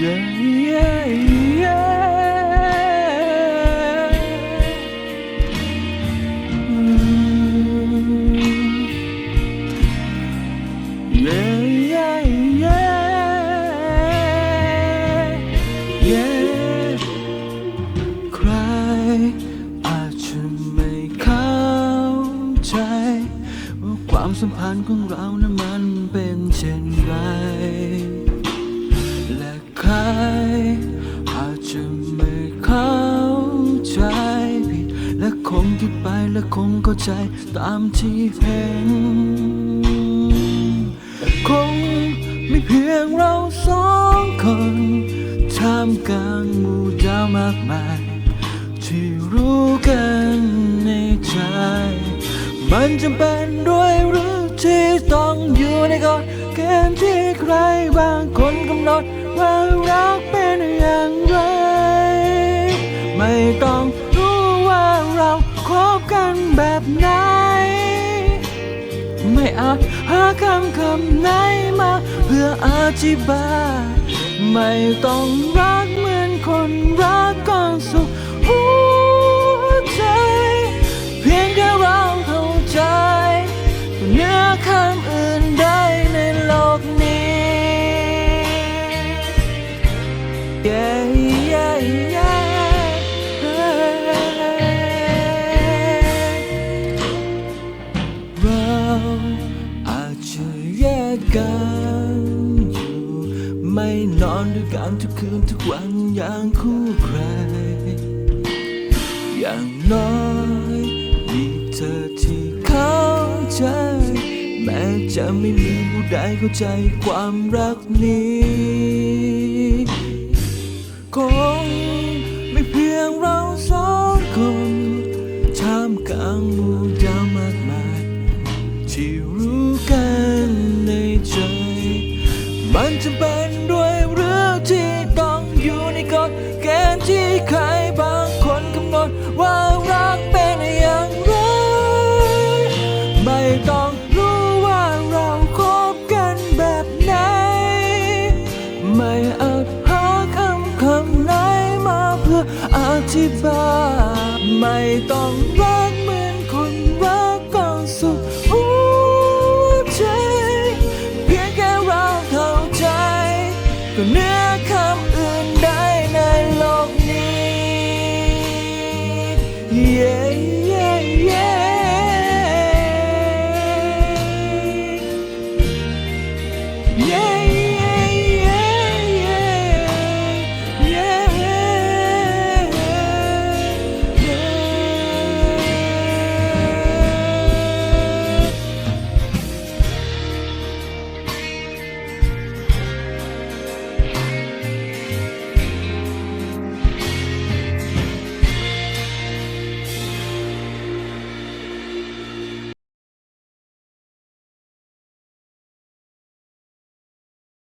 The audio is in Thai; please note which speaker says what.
Speaker 1: yeah, yeah, yeah. Mm. Yeah, yeah, yeah, yeah. ใครอาจจะไม่เข้าใจว่าความสัมพันธ์ของเรานั้นมันเป็น งคิดไปและคงเข้าใจตามที่เห็นคงไมีเพียงเราสองคนท่ามกลางหมู่ดาวมากมาย ที่รู้กันในใจ มันจำเป็นด้วยหรือที่ต้องอยู่ในกฎเกณฑ์ที่ใครบางคนกำหนดว่ แบบไหน ไม่อาจหาคำคำไหนมา เพื่ออธิบาย ไม่ต้องรัก กันอยู่ ไม่นอนด้วยกันทุกคืนทุกวันอย่างคู่ใคร อย่างน้อยมีเธอที่เข้าใจ แม้จะไม่มีผู้ใดเข้าใจความรักนี้คงไม่เพียงเราสองคนท่ามกลางหมู่ดา ไม่ต้องรักเหมือนคนรักก่อนสุดหัวใจ เพียงแค่เราเข้าใจก็เนื่อ